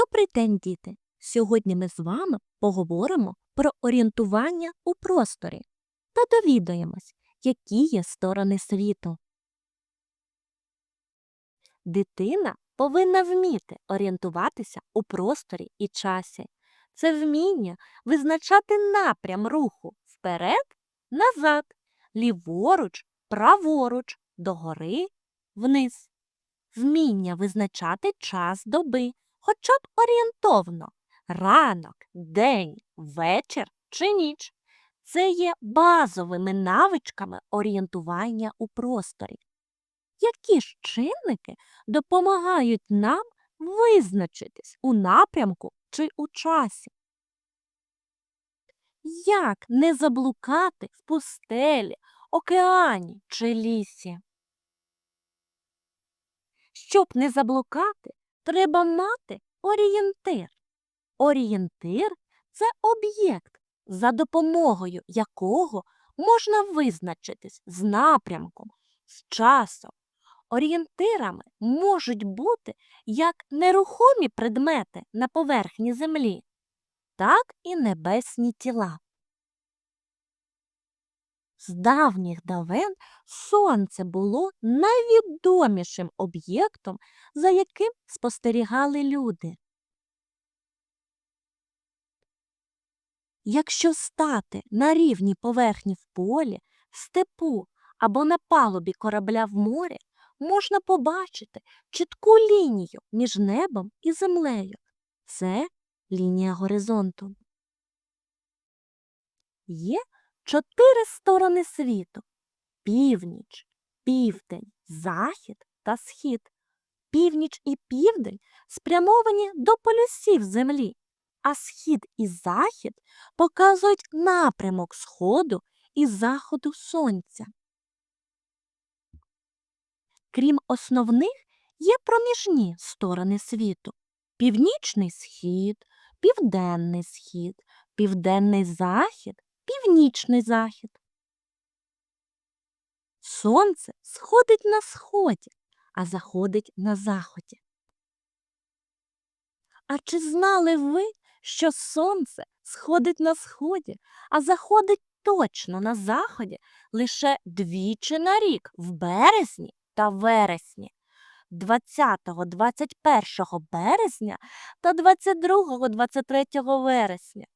Добрий день, діти! Сьогодні ми з вами поговоримо про орієнтування у просторі та довідаємось, які є сторони світу. Дитина повинна вміти орієнтуватися у просторі і часі. Це вміння визначати напрям руху вперед, назад, ліворуч, праворуч, догори, вниз. Вміння визначати час доби, хоча б орієнтовно ранок, день, вечір чи ніч. Це є базовими навичками орієнтування у просторі. Які ж чинники допомагають нам визначитись у напрямку чи у часі? Як не заблукати в пустелі, океані чи лісі? Щоб не заблукати, треба мати орієнтир. Орієнтир це об'єкт, за допомогою якого можна визначитись з напрямком, з часом. Орієнтирами можуть бути як нерухомі предмети на поверхні землі, так і небесні тіла. З давніх давен сонце було найвідомішим об'єктом, за яким спостерігали люди. Якщо стати на рівні поверхні в полі, в степу або на палубі корабля в морі, можна побачити чітку лінію між небом і землею. Це лінія горизонту. Є чотири сторони світу північ, південь, захід та схід. Північ і південь спрямовані до полюсів землі, а схід і захід показують напрямок сходу і заходу сонця. Крім основних, є проміжні сторони світу північний схід, південний схід, південний захід, північний захід. Сонце сходить на сході, а заходить на заході. А чи знали ви, що сонце сходить на сході, а заходить точно на заході лише двічі на рік в березні та вересні? 20-21 березня та 22-23 вересня.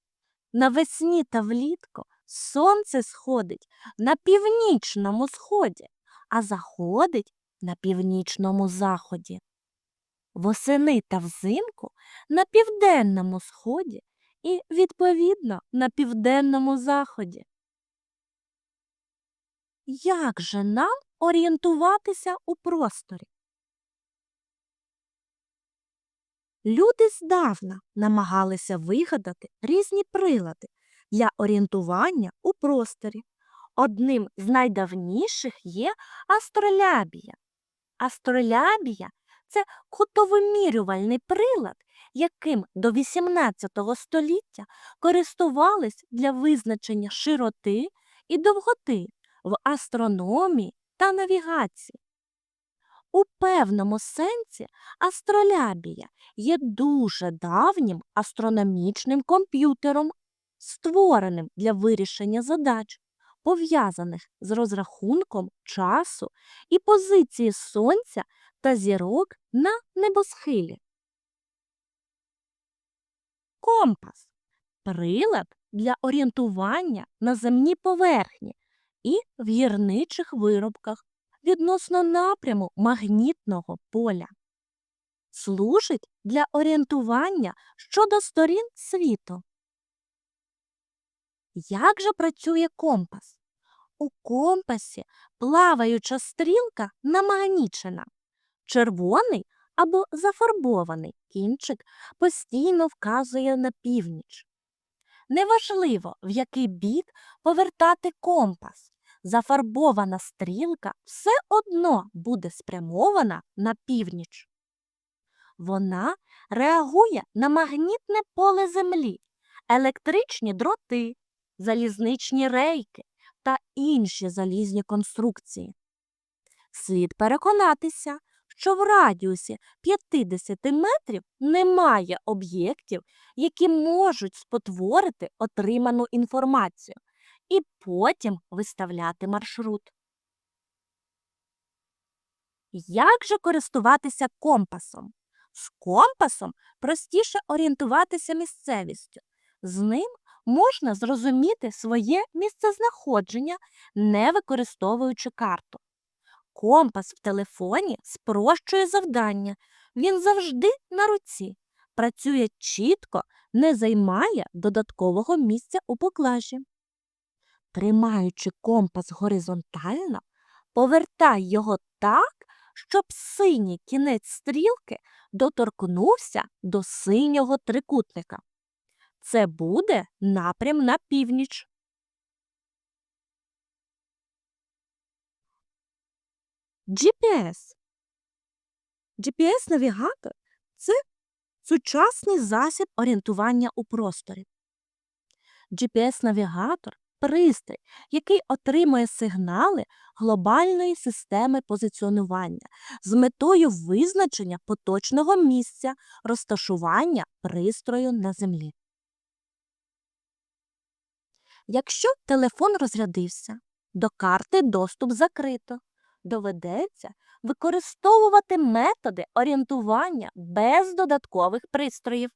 Навесні та влітку сонце сходить на північному сході, а заходить на північному заході. Восени та взимку на південному сході і, відповідно, на південному заході. Як же нам орієнтуватися у просторі? Люди здавна намагалися вигадати різні прилади для орієнтування у просторі. Одним з найдавніших є астролябія. Астролябія це кутовимірювальний прилад, яким до XVIII століття користувались для визначення широти і довготи в астрономії та навігації. У певному сенсі астролябія є дуже давнім астрономічним комп'ютером, створеним для вирішення задач, пов'язаних з розрахунком часу і позиції сонця та зірок на небосхилі. Компас прилад для орієнтування на земній поверхні і в гірничих виробках відносно напряму магнітного поля. Служить для орієнтування щодо сторін світу. Як же працює компас? У компасі плаваюча стрілка намагнічена. Червоний або зафарбований кінчик постійно вказує на північ. Неважливо, в який бік повертати компас. Зафарбована стрілка все одно буде спрямована на північ. Вона реагує на магнітне поле Землі, електричні дроти, залізничні рейки та інші залізні конструкції. Слід переконатися, що в радіусі 50 метрів немає об'єктів, які можуть спотворити отриману інформацію і потім виставляти маршрут. Як же користуватися компасом? З компасом простіше орієнтуватися місцевістю. З ним можна зрозуміти своє місцезнаходження, не використовуючи карту. Компас в телефоні спрощує завдання. Він завжди на руці, працює чітко, не займає додаткового місця у поклажі. Тримаючи компас горизонтально, повертай його так, щоб синій кінець стрілки доторкнувся до синього трикутника. Це буде напрям на північ. GPS. GPS-навігатор це сучасний засіб орієнтування у просторі. GPS-навігатор пристрій, який отримує сигнали глобальної системи позиціонування з метою визначення поточного місця розташування пристрою на землі. Якщо телефон розрядився, до карти доступ закрито. Доведеться використовувати методи орієнтування без додаткових пристроїв.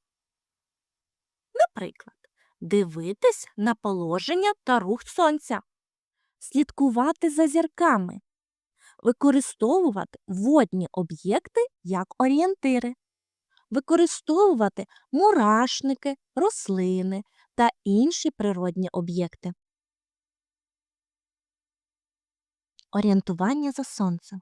Наприклад, дивитись на положення та рух сонця, слідкувати за зірками, використовувати водні об'єкти як орієнтири, використовувати мурашники, рослини та інші природні об'єкти. Орієнтування за сонцем.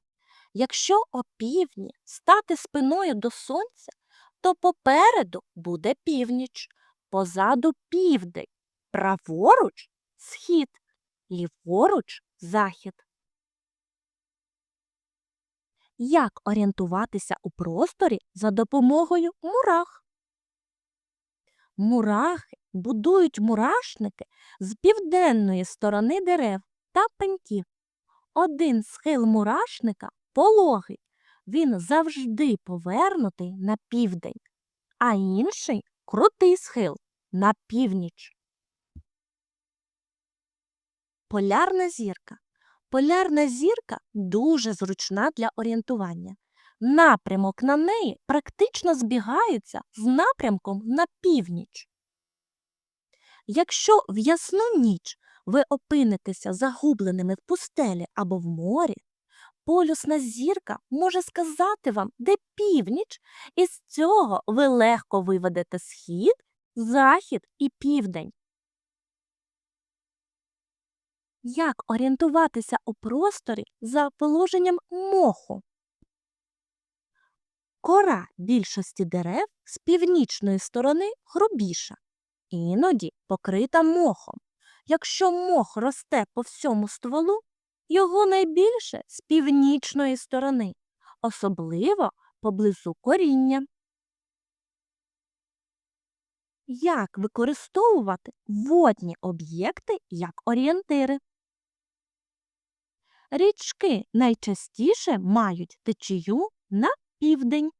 Якщо опівдні стати спиною до сонця, то попереду буде північ, позаду південь, праворуч схід, ліворуч захід. Як орієнтуватися у просторі за допомогою мурах? Мурахи будують мурашники з південної сторони дерев та пеньків. Один схил мурашника пологий, він завжди повернутий на південь, а інший крутий схил на північ. Полярна зірка. Полярна зірка дуже зручна для орієнтування. Напрямок на неї практично збігається з напрямком на північ. Якщо в ясну ніч ви опинитеся загубленими в пустелі або в морі, полюсна зірка може сказати вам, де північ, і з цього ви легко виведете схід, захід і південь. Як орієнтуватися у просторі за положенням моху? Кора більшості дерев з північної сторони грубіша, іноді покрита мохом. Якщо мох росте по всьому стволу, його найбільше з північної сторони, особливо поблизу коріння. Як використовувати водні об'єкти як орієнтири? Річки найчастіше мають течію на південь.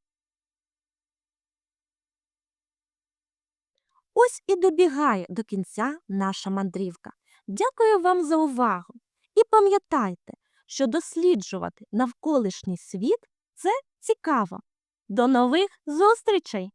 Ось і добігає до кінця наша мандрівка. Дякую вам за увагу. І пам'ятайте, що досліджувати навколишній світ це цікаво. До нових зустрічей!